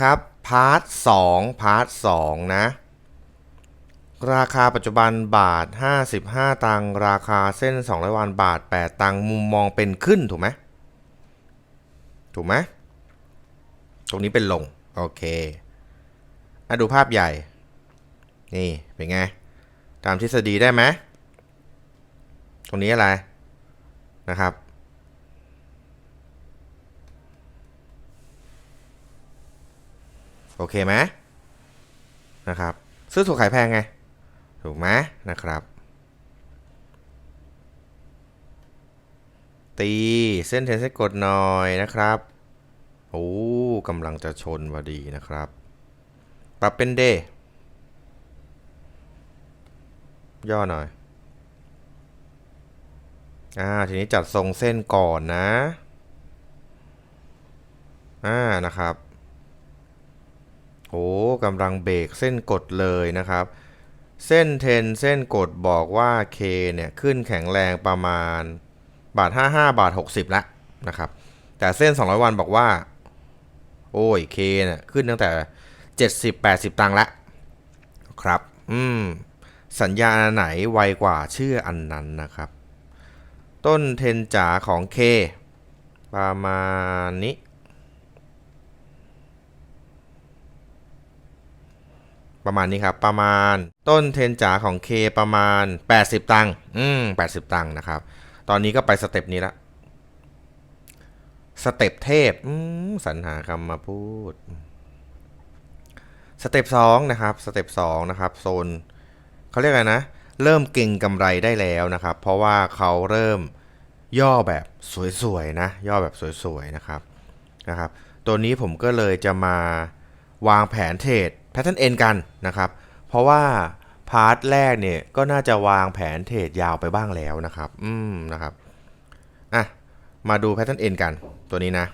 ครับ พาร์ทสองพาร์ทสองนะ ราคาปัจจุบันบาท 55 ตังราคาเส้น 200 วันบาท 8 ตังมุมมองเป็นขึ้นถูกไหมถูกไหมตรงนี้เป็นลง โอเคอะดูภาพใหญ่ นี่ เป็นไง ตามทฤษฎีได้ไหม ตรงนี้อะไรนะครับ โอเคไหมนะครับ ซื้อถูกขายแพงไง ถูกไหมนะครับ ตีเส้นเทนเส้นกดหน่อยนะครับโอ้กำลังจะชนพอดีนะครับ ปรับเป็นเดย์ย่อหน่อย อ่า ทีนี้จัดทรงเส้นก่อนนะ อ่า นะครับ โอ้กำลังเบรกเส้นกดเลยนะครับ เส้นเทนเส้นกดบอกว่า K เนี่ยขึ้นแข็งแรงประมาณบาท55 บาท 60แล้วนะครับ แต่เส้น 200 วันบอกว่า โอ้ย K เนี่ยขึ้นตั้งแต่ 70 80 ตังค์ละครับ อืม สัญญาณไหนไวกว่าเชื่ออันนั้นนะครับ ต้นเทนจ๋าของ K ประมาณนี้ ประมาณนี้ครับ ประมาณต้นเทนจ๋าของ K ประมาณ 80 ตังค์อืม80 ตังค์นะครับ ตอนนี้ก็ไปสเต็ปนี้ละสเต็ปเทพอืมสรรหาคำมาพูด สเต็ปสองนะครับสเต็ปสองนะครับโซนเขาเรียกอะไรนะ เริ่มเก่งกำไรได้แล้วนะครับ เพราะว่าเขาเริ่มย่อแบบสวยๆนะ ย่อแบบสวยๆนะครับนะครับ ตัวนี้ผมก็เลยจะมาวางแผนเทรด แพทเทิร์นเอ็นกันนะครับ เพราะว่าพาร์ทแรกเนี่ยก็น่าจะวางแผนเทรดยาวไปบ้างแล้วนะครับ อืมนะครับอะมาดูแพทเทิร์นเอ็นกันตัวนี้นะ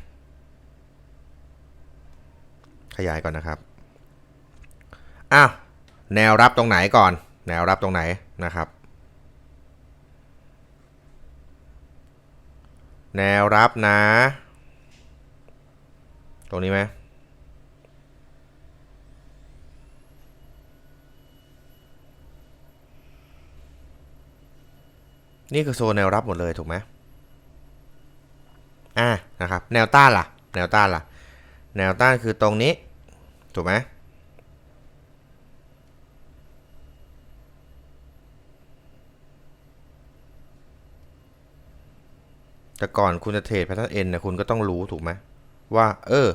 ขยายก่อนนะครับอ้าวแนวรับตรงไหนก่อน แนวรับตรงไหนนะครับ แนวรับนะ ตรงนี้ไหม นี่คือโซนแนวรับหมดเลยถูกไหมอ่านะครับ แนวต้านล่ะ แนวต้านล่ะ แนวต้านคือตรงนี้ ถูกไหมแต่ก่อนคุณจะเทรดแพทเทิร์นเอ็นนะคุณก็ต้องรู้ถูกไหมว่า เออ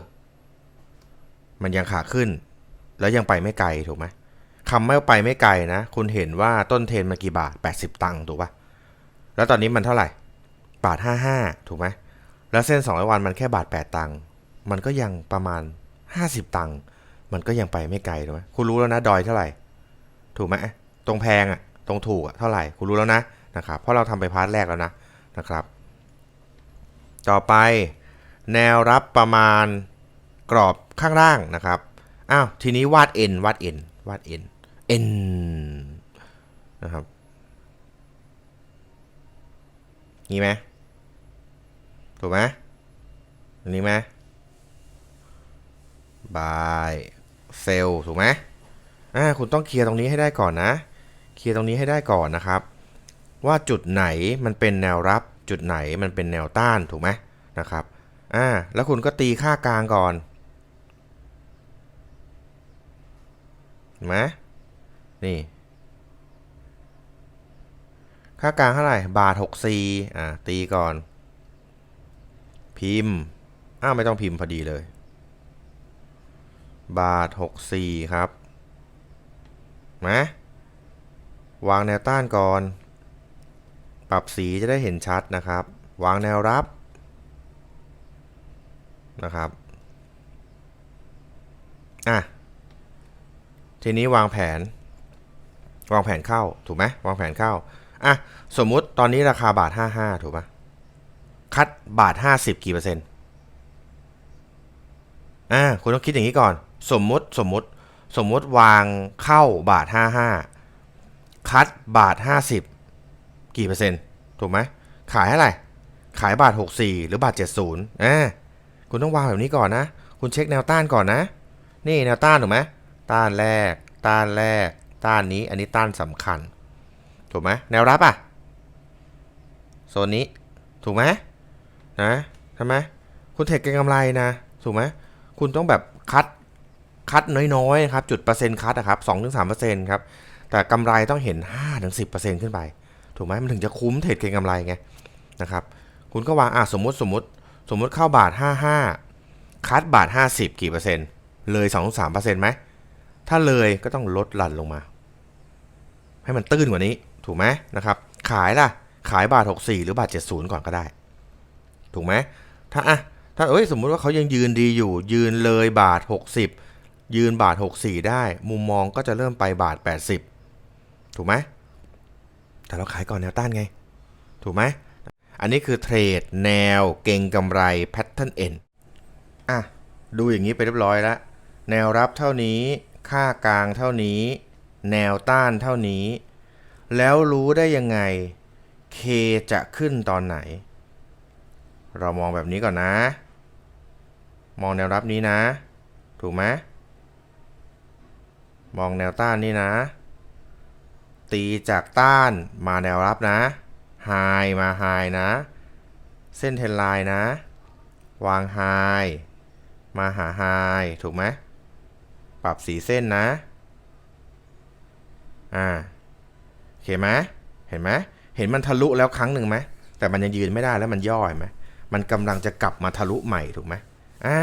มันยังขาขึ้น แล้วยังไปไม่ไกลถูกไหมคำไม่ไปไม่ไกลนะ คุณเห็นว่าต้นเทรนมากี่บาท 80 ตังค์ถูกปะ แล้วตอนนี้มันเท่าไหร่ บาท 55 ถูกไหม แล้วเส้น 200 วันมันแค่บาท 8 ตังค์ มันก็ยังประมาณ 50 ตังค์ มันก็ยังไปไม่ไกลถูกไหมคุณรู้แล้วนะ ดอยเท่าไหร่ ถูกไหม ตรงแพงอะตรงถูกอะเท่าไหร่ คุณรู้แล้วนะ นะครับ เพราะเราทำไปพาร์ทแรกแล้วนะ นะครับ ต่อไปแนวรับประมาณกรอบข้างล่างนะครับ อ้าว ทีนี้วาด N วาด N วาด N N นะครับ นี่ไหมถูกไหมอันนี้ไหมบายเซลถูกไหมอ่าคุณต้องเคลียร์ตรงนี้ให้ได้ก่อนนะ เคลียร์ตรงนี้ให้ได้ก่อนนะครับ ว่าจุดไหนมันเป็นแนวรับ จุดไหนมันเป็นแนวต้านถูกไหมนะครับอ่าแล้วคุณก็ตีค่ากลางก่อนเห็นไหมนี่ ค่ากลางเท่าไหร่ บาทหกสี่อ่าตีก่อน พิมพ์ อ้าวไม่ต้องพิมพ์พอดีเลย บาทหกสี่ครับนะวางแนวต้านก่อน ปรับสีจะได้เห็นชัดนะครับ วางแนวรับนะครับ อะ ทีนี้วางแผน วางแผนเข้า ถูกไหมวางแผนเข้า อะสมมุติตอนนี้ราคาบาท 55 ถูกปะคัดบาท 50 กี่เปอร์เซ็นต์อ่าคุณต้องคิดอย่างนี้ก่อน สมมุติสมมุติสมมุติวางเข้าบาท 55 คัดบาท 50 กี่เปอร์เซ็นต์ถูกไหมขายเท่าไหร่ขายบาท 64 หรือบาท 70อ่าคุณต้องวางแบบนี้ก่อนนะคุณคุณเช็คแนวต้านก่อนนะ นี่แนวต้านถูกไหมต้านแรก ต้านแรก ต้านนี้ อันนี้ต้านสำคัญ ถูกไหมแนวรับอะโซนนี้ถูกไหมนะทำไมคุณเทรดเก็งกำไรนะถูกไหมคุณต้องแบบคัดคัดน้อยๆครับจุดเปอร์เซ็นต์คัดนะครับสองถึงสามเปอร์เซ็นต์ครับแต่กำไรต้องเห็นห้าถึงสิบเปอร์เซ็นต์ขึ้นไป ถูกไหมมันถึงจะคุ้มเทรดเก็งกำไรไงนะครับคุณก็วางอะสมมติสมมติสมมติเข้าบาท55คัดบาท50กี่เปอร์เซ็นต์เลย2 3เปอร์เซ็นต์ไหมถ้าเลยก็ต้องลดหลั่นลงมา ให้มันตื้นกว่านี้ ถูกไหมนะครับ ขายล่ะ ขายบาท 64 หรือบาท 70 ก่อนก็ได้ ถูกไหมถ้าอะถ้าเอ้ยสมมุติว่าเขายังยืนดีอยู่ ยืนเลยบาท 60 ยืนบาท 64 ได้ มุมมองก็จะเริ่มไปบาท 80 ถูกไหมแต่เราขายก่อนแนวต้านไง ถูกไหมอันนี้คือเทรดแนวเก่งกำไร Pattern N อะดูอย่างนี้ไปเรียบร้อยแล้ว แนวรับเท่านี้ ค่ากลางเท่านี้ แนวต้านเท่านี้ แล้วรู้ได้ยังไง K จะขึ้นตอนไหน เรามองแบบนี้ก่อนนะ มองแนวรับนี้นะ ถูกไหมมองแนวต้านนี่นะ ตีจากต้านมาแนวรับนะไฮมาไฮนะ เส้นเทนไลน์นะ วางไฮมาหาไฮถูกไหม ปรับสีเส้นนะ อ่า โอเคไหมเห็นไหมเห็นมันทะลุแล้วครั้งหนึ่งไหมแต่มันยังยืนไม่ได้แล้วมันย่อเห็นไหมมันกำลังจะกลับมาทะลุใหม่ถูกไหมอ่า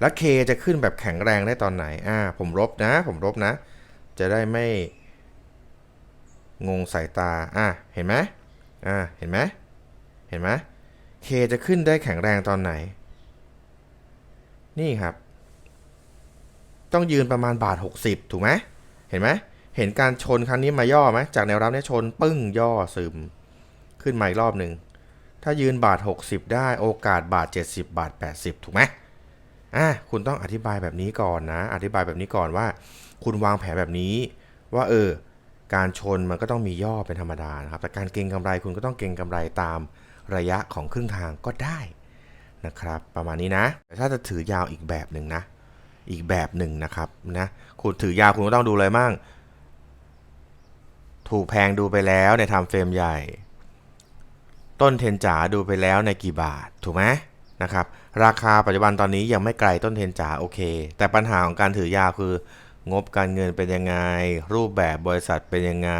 แล้วเคจะขึ้นแบบแข็งแรงได้ตอนไหน อ่า ผมลบนะ ผมลบนะ จะได้ไม่งงสายตา อะเห็นไหมอ่า เห็นไหมเห็นไหมเคจะขึ้นได้แข็งแรงตอนไหน นี่ครับ ต้องยืนประมาณบาท 60 ถูกไหม เห็นไหม เห็นการชนครั้งนี้มาย่อไหมจากแนวรับเนี่ยชนปึ้งย่อซึม ขึ้นมาอีกรอบหนึ่ง ถ้ายืนบาท 60 ได้โอกาสบาท 70 บาท 80 ถูกไหมอะคุณต้องอธิบายแบบนี้ก่อนนะ อธิบายแบบนี้ก่อนว่า คุณวางแผนแบบนี้ ว่าเออ การชนมันก็ต้องมีย่อเป็นธรรมดานะครับ แต่การเก็งกำไรคุณก็ต้องเก็งกำไรตามระยะของครึ่งทางก็ได้นะครับ ประมาณนี้นะแต่ถ้าจะถือยาวอีกแบบหนึ่งนะ อีกแบบหนึ่งนะครับนะคุณถือยาวคุณก็ต้องดูเลยมั่ง ถูกแพงดูไปแล้วในทม์เฟรมใหญ่ ต้นเทนจ๋าดูไปแล้วในกี่บาท ถูกไหมนะครับ ราคาปัจจุบันตอนนี้ยังไม่ไกลต้นเทนจ๋าโอเค แต่ปัญหาของการถือยาวคือ งบการเงินเป็นยังไง รูปแบบบริษัทเป็นยังไง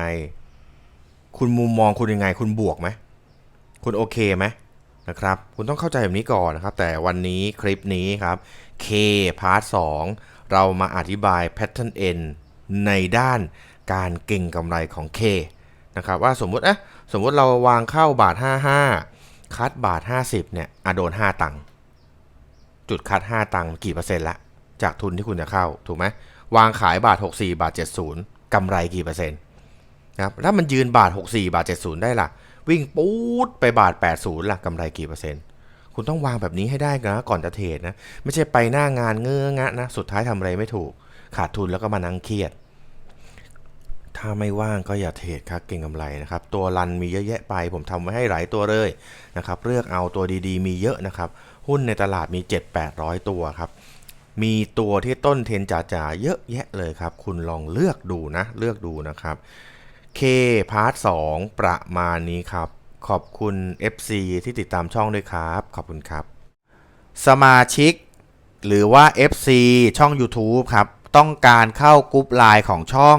คุณมุมมองคุณยังไง คุณบวกไหมคุณโอเคไหมนะครับ คุณต้องเข้าใจแบบนี้ก่อนนะครับ แต่วันนี้คลิปนี้ครับ K พาร์ท2เรามาอธิบาย Pattern N ในด้าน การเก่งกำไรของ K นะครับว่าสมมุติอะสมมุติเราวางเข้าบาท 55 คัดบาท 50เนี่ยอโดน 5 ตังค์จุดคัด 5 ตังค์กี่เปอร์เซ็นต์ละจากทุนที่คุณจะเข้าถูกไหมวางขายบาท 64 บาท 70กำไรกี่เปอร์เซ็นต์นะครับถ้ามันยืนบาท 64 บาท 70 ได้ล่ะ วิ่งปู๊ดไปบาท 80ล่ะกำไรกี่เปอร์เซ็นต์คุณต้องวางแบบนี้ให้ได้นะก่อนจะเทรดนะ ไม่ใช่ไปหน้างานเงื้องะนะ สุดท้ายทำอะไรไม่ถูก ขาดทุนแล้วก็มานั่งเครียด ถ้าไม่ว่างก็อย่าเทรดครับเก่งกำไรนะครับ ตัวรันมีเยอะแยะไป ผมทำไว้ให้หลายตัวเลยนะครับ เลือกเอาตัวดีๆ มีเยอะนะครับ หุ้นในตลาดมี 7-800 ตัวครับ มีตัวที่ต้นเทนจ๋าๆเยอะแยะเลยครับ คุณลองเลือกดูนะ เลือกดูนะครับ K พาร์ท2ประมาณนี้ครับ ขอบคุณ FC ที่ติดตามช่องด้วยครับ ขอบคุณครับ สมาชิก หรือว่า FC ช่อง YouTube ครับ ต้องการเข้ากรุ๊ปไลน์ของช่อง